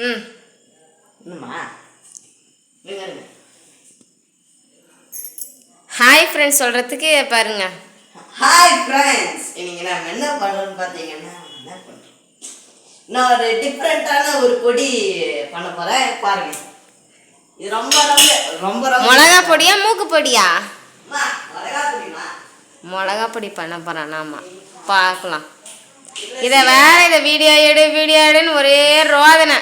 ம். இன்னுமா? Hi friends சொல்கிறதுக்கு பாருங்க. ஹாய் ஃப்ரெண்ட்ஸ் இன்னைக்கு நம்ம என்ன பண்ணுறோம்னு பார்த்தீங்கன்னா என்ன பண்ணுறோம் நான் ஒரு டிஃப்ரெண்ட்டான ஒரு பொடி பண்ண போகிறேன் பாருங்க. இது ரொம்ப ரொம்ப ரொம்ப ரொம்ப மிளகா பொடியா மூக்கு பொடியா? மிளகா பொடி பண்ண போகிறேன் ஆமாம் பார்க்கலாம். இதை வேற இதை வீடியோ எடு வீடியோ எடுன்னு ஒரே ரோதனை.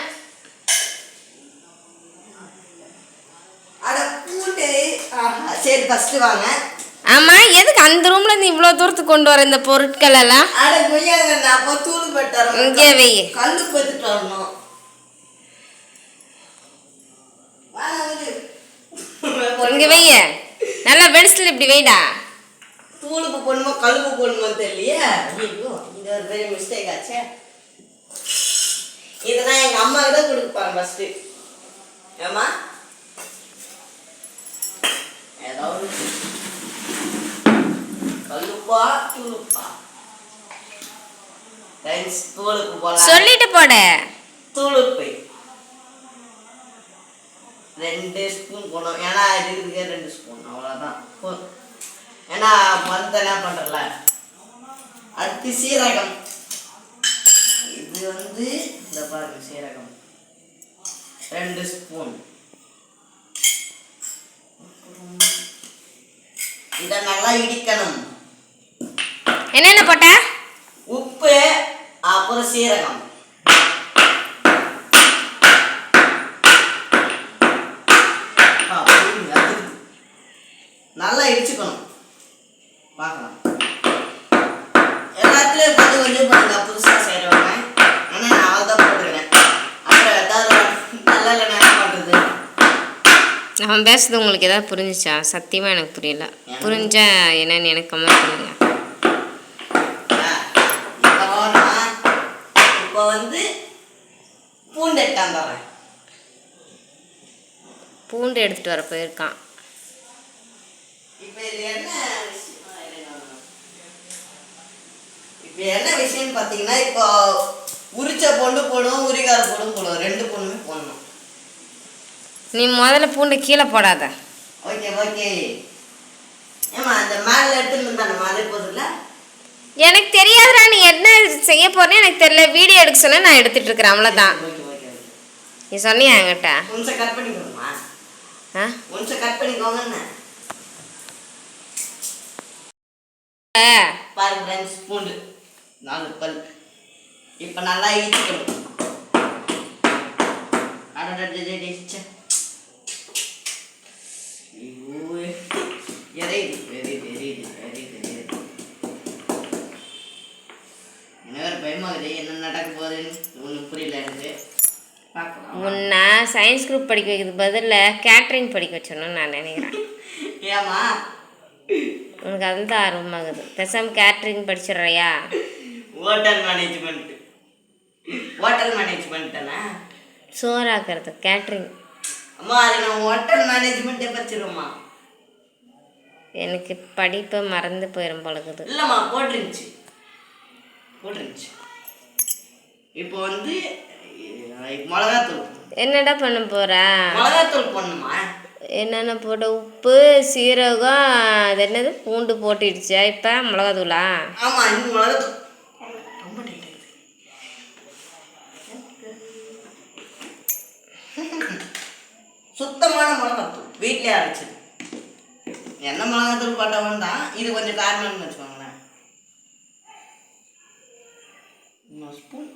அட பூண்டு. ஆஹா, சரி ஃபஸ்ட்டு வாங்க. ஆமாம் எதுக்கு அந்த ரூம்ல இருந்து இவ்வளோ தூரத்துக்கு கொண்டு வர இந்த பொருட்கள் எல்லாம் அட கொய்யாங்க நான் அப்போ தூள் பட்டு இங்கே வை. கல்லு பத்துட்டு வரணும். இங்கே வை நல்லா பென்சில் இப்படி வைடா. தூளுக்கு போடணுமா கல்லுக்கு போடணுமா தெரியலையே? ஐயோ இது ஒரு பெரிய மிஸ்டேக் ஆச்சே. இதெல்லாம் எங்க அம்மா கிட்ட கொடுப்பாங்க ஃபர்ஸ்ட் ஏமா ஏதாவது கல்லுப்பா தூளுப்பா ஃப்ரெண்ட்ஸ் தூளுக்கு போலாம். சொல்லிட்டு போட தூளுப்பு ரெண்டு ஸ்பூன் போடணும். ஏன்னா இது இருக்குதுக்கே ரெண்டு ஸ்பூன் அவ்வளோதான் ஏன்னா மருந்தெல்லாம் பண்ணுறல அடுத்து சீரகம். இது வந்து இந்த பாருங்க சீரகம். ரெண்டு ஸ்பூன் இதை நல்லா இடிக்கணும். என்னென்ன போட்ட? உப்பு அப்புறம் சீரகம் ஆ, புரியுது, அதிருது. நல்லா இடிச்சுக்கணும் பார்க்கலாம் எல்லாத்துலேயும் கொஞ்சம் கொஞ்சம் பண்ணுங்க புதுசாக செய்கிறவங்க ஆனால் நான் அவள் தான் போட்டுருக்கேன் அப்புறம் ஏதாவது நல்லா இல்லை என்ன பண்ணுறது நான் பேசுறது உங்களுக்கு ஏதாவது புரிஞ்சிச்சா? சத்தியமாக எனக்கு புரியல. புரிஞ்சா என்னன்னு எனக்கு கமெண்ட் பண்ணுங்க. இப்போ வந்து பூண்டு எடுத்தாந்துடுறேன் பூண்டு எடுத்துட்டு வர போயிருக்கான். இப்போ இது என்ன விஷயம் இப்போ என்ன விஷயம்னு பார்த்தீங்கன்னா இப்போ உரிச்ச பொண்ணு போடுவோம் உரிகார பொண்ணு போடுவோம் ரெண்டு பொண்ணு நீ முதல்ல பூண்டை கீழே போடாத. Okay okay. ஏமா அந்த மேலே எடுத்துட்டு அதே போதில்ல எனக்கு தெரியாதுடா நீ என்ன செய்ய போறேன்னு எனக்கு தெரியல. வீடியோ எடுக்க சொன்னா நான் எடுத்துட்டு இருக்கிறேன் அவ்வளோதான் நீ சொன்னியா என்கிட்ட? கொஞ்சம் கட் பண்ணிக்கோங்கம்மா. ஆ? கொஞ்சம் கட் பண்ணிக்கோங்க என்ன? ஆ, பாருங்க ஃப்ரெண்ட்ஸ் பூண்டு. நாலு பல். இப்போ நல்லா இடிச்சுக்கணும் அடடடடடே, பயமாகுது என்ன நடக்க போகுதுன்னு ஒன்றும் புரியல எனக்கு. பார்க்கலாம். உன்னை சயின்ஸ் குரூப் படிக்க வைக்கிறது பதிலில் கேட்ரிங் படிக்க வச்சோன்னு நான் நினைக்கிறேன். ஏமா உனக்கு அதுதான் ஆர்வமாகுது பேசாம கேட்ரிங் படிச்சிடுறியா? ஹோட்டல் மேனேஜ்மெண்ட் ஹோட்டல் மேனேஜ்மெண்ட் தானே? சோறாக்குறது கேட்ரிங் அம்மா அது நான் ஹோட்டல் மேனேஜ்மெண்ட்டே படிச்சிருவோம்மா எனக்கு படிப்பை மறந்து போயிடும் பழகுது இல்லைம்மா போட்டுருந்துச்சு. போட்டுருந்துச்சு. இப்போ வந்து மிளகாத்தூள். என்னடா பண்ண போற? மிளகாத்தூள் போடணுமா? என்னென்ன போட்ட? உப்பு சீரகம் அது என்னது? பூண்டு போட்டுடுச்சா இப்போ? மிளகாத்தூளா? ஆமாம் இந்த மிளகாத்தூள். சுத்தமான மிளகாத்தூள் வீட்டிலே அரைச்சது என்ன மிளகாத்தூள் போட்ட வேண்டாம் இது கொஞ்சம் காரணம்னு வச்சுக்கோங்களேன். ஸ்பூன்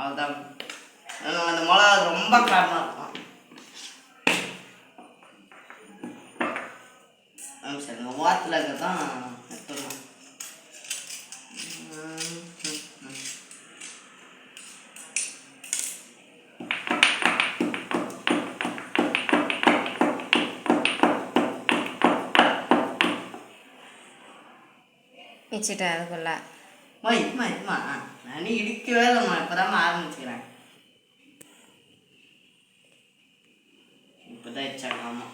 அவ்வளோதான் அந்த மிளகா ரொம்ப காரமாக இருக்கும். ஆ சரிங்க வாரத்தில் இருக்க தான் எடுத்துடலாம். வச்சுட்டேன் அதுக்குள்ள. மா இம்மா இம்மா. நான் இடிக்கவே இல்லைம்மா. இப்போதாம்மா ஆரம்பிச்சுக்கிறேன். இப்போதான் இச்சாங்க ஆமாம்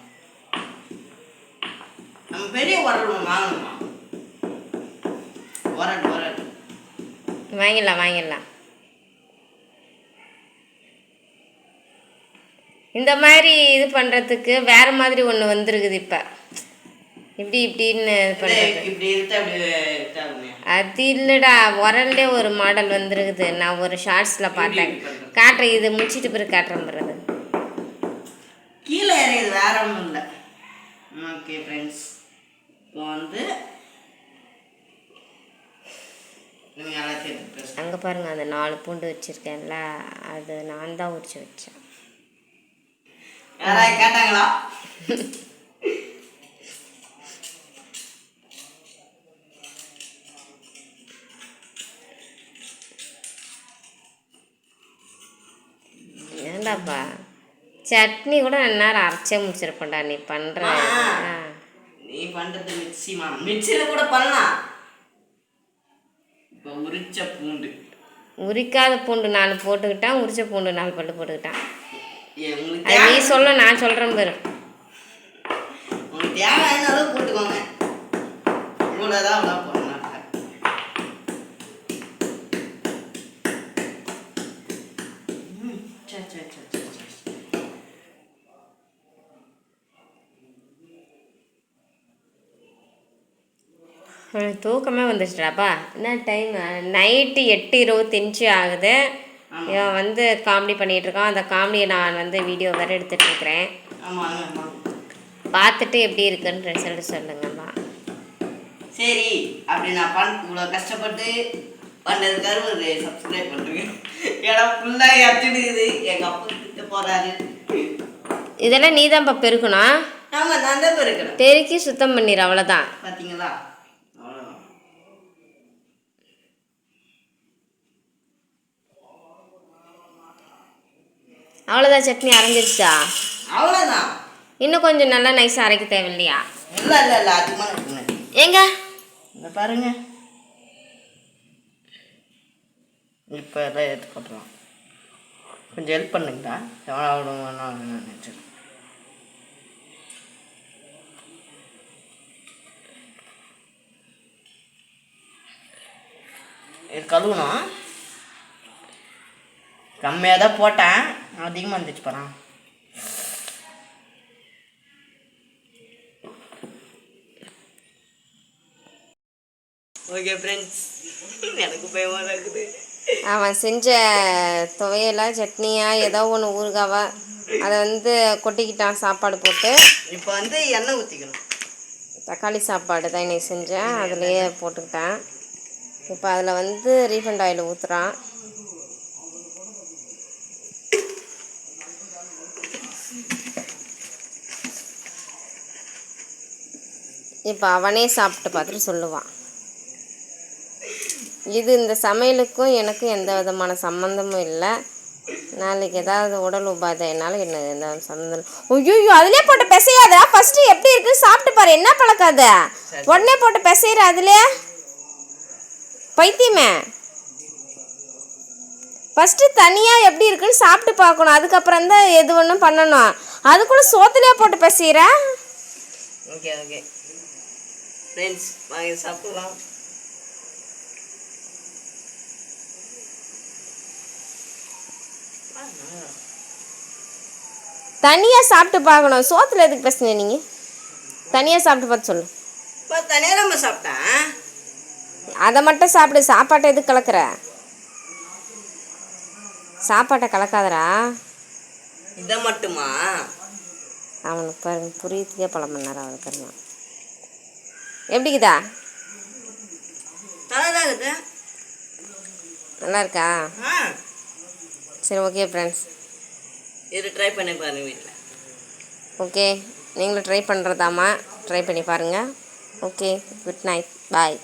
நம்ம பெரிய உரல் வாங்கணுமா? உரல் உரல். வாங்கிடலாம் வாங்கிடலாம். இந்த மாதிரி இது பண்ணுறதுக்கு வேறு மாதிரி ஒன்று வந்திருக்குது இப்போ. இப்படி இப்படின்னு பண்ணுறது அது இல்லைடா உரல்லே ஒரு மாடல் வந்திருக்குது. நான் ஒரு ஷார்ட்ஸில் பார்த்தேன். காட்டுறேன் இது முடிச்சிட்டு பிறகு காட்டுறேன் பிறகு கீழே இறங்குது வேற ஒன்றும் இல்லை. ஓகே ஃப்ரெண்ட்ஸ் இப்போ வந்து அங்கே பாருங்க அந்த நாலு பூண்டு வச்சுருக்கேன்ல அது நான் தான் உரிச்சு வச்சேன். கேட்டாங்களா? ஏண்டாப்பா சட்னி கூட நான் நேரம் அரைச்சே முடிச்சிருப்பேன்டா நீ பண்ணுற நீ பண்ணுறது மிக்சிமா மிக்சியில் கூட பண்ணலாம். இப்போ உரிச்ச பூண்டு. உரிக்காத பூண்டு நாலு போட்டுக்கிட்டான் உரிச்ச பூண்டு நாலு பல்லு போட்டுக்கிட்டான். அது நீ சொல்ல நான் சொல்கிறேன் பாரு. உங்களுக்கு தேவையான அளவு போட்டுக்கோங்க. இவ்வளோதான் அவ்வளோ போடணும் ம், சரி, சரி, சரி, சரி, சரி. எனக்கு தூக்கமே வந்துச்சுடாப்பா என்ன டைம் நைட்டு எட்டு இருபத்தஞ்சு ஆகுது. இவன் வந்து காமெடி பண்ணிகிட்டு இருக்கான். அந்த காமெடியை நான் வந்து வீடியோ வேறு எடுத்துகிட்டு இருக்கிறேன். பார்த்துட்டு எப்படி இருக்குன்னு ரிசல்ட் சொல்லுங்கம்மா. சரி அப்படி நான் பண் இவ்வளோ கஷ்டப்பட்டு பண்ணதுக்காக ஒரு சப்ஸ்கிரைப் பண்ணுறேங்க ஏன்னா ஃபுல்லாக இறச்சிடுக்குது எங்கள் அப்பா கிட்ட போகிறாரு இதெல்லாம் நீ தான்ப்பா பெருக்கணும். ஆமாம் நான் தான் இருக்கிறேன் பெருக்கி சுத்தம் பண்ணிடு அவ்வளோதான் பார்த்தீங்களா அவ்வளோதான் சட்னி அரைஞ்சிருச்சா? அவ்வளோதான் இன்னும் கொஞ்சம் நல்லா நைஸாக அரைக்க தேவையில்லையா? இல்லை இல்லை இல்லை அதிகமாக ஏங்க இந்த பாருங்க. இப்போ எல்லாம் எடுத்து போட்டுருவோம். கொஞ்சம் ஹெல்ப் பண்ணுங்கடா. எவ்வளோ வேணாம் நினச்சேன் இது கழுவணும். கம்மியாக தான் போட்டேன். அதிகமாக இருந்துச்சு போகிறான் ஓகே ஃப்ரெண்ட்ஸ் எனக்கு பயமாக இருக்குது. அவன் செஞ்ச துவையலா சட்னியா ஏதோ ஒன்று ஊறுகாவா அதை வந்து கொட்டிக்கிட்டான் சாப்பாடு போட்டு. இப்போ வந்து எண்ணெய் ஊற்றிக்கணும் தக்காளி சாப்பாடு தான் இன்னைக்கு செஞ்சேன். அதுலேயே போட்டுக்கிட்டேன். இப்போ அதில் வந்து ரீஃபண்ட் ஆயில் ஊற்றுறான் இப்போ அவனே சாப்பிட்டு பார்த்துட்டு சொல்லுவான். இது இந்த சமையலுக்கும் எனக்கும் எந்த விதமான சம்மந்தமும் இல்லை. நாளைக்கு ஏதாவது உடல் உபாதைனால என்ன எந்த சம்மந்தம் ஐயோ அதிலே போட்டு பிசையாதா ஃபஸ்ட்டு எப்படி இருக்குன்னு சாப்பிட்டு பாரு. என்ன பழக்காத? உடனே போட்டு பிசையிற அதிலே? பைத்தியமே. ஃபஸ்ட்டு தனியாக எப்படி இருக்குன்னு சாப்பிட்டு பார்க்கணும். அதுக்கப்புறம் தான் எது ஒன்றும் பண்ணணும். அதுக்குள்ள சோத்துலேயே போட்டு பிசைற ஓகே ஓகே ஃப்ரெண்ட்ஸ் வாங்கி சாப்பிடலாம். தனியாக சாப்பிட்டு பார்க்கணும். சோத்துல எதுக்கு பேசுனீங்க நீங்கள் தனியாக சாப்பிட்டு பார்த்து சொல்லு. இப்போ தனியாக நம்ம சாப்பிட்டேன். அதை மட்டும் சாப்பிடு. சாப்பாட்டை எதுக்கு கலக்குற? சாப்பாட்டை கலக்காதடா. இதை மட்டுமா? அவனுக்கு பாருங்க புரியத்துக்கே பல மணி நேரம் அவனுக்கு எப்படிக்குதா? நல்லா இருக்கா. சரி ஓகே ஃப்ரெண்ட்ஸ் இது ட்ரை பண்ணி பாருங்க வீட்டில் ஓகே நீங்களும் ட்ரை பண்ணுறதாம்மா ட்ரை பண்ணி பாருங்கள் ஓகே குட் நைட் பாய்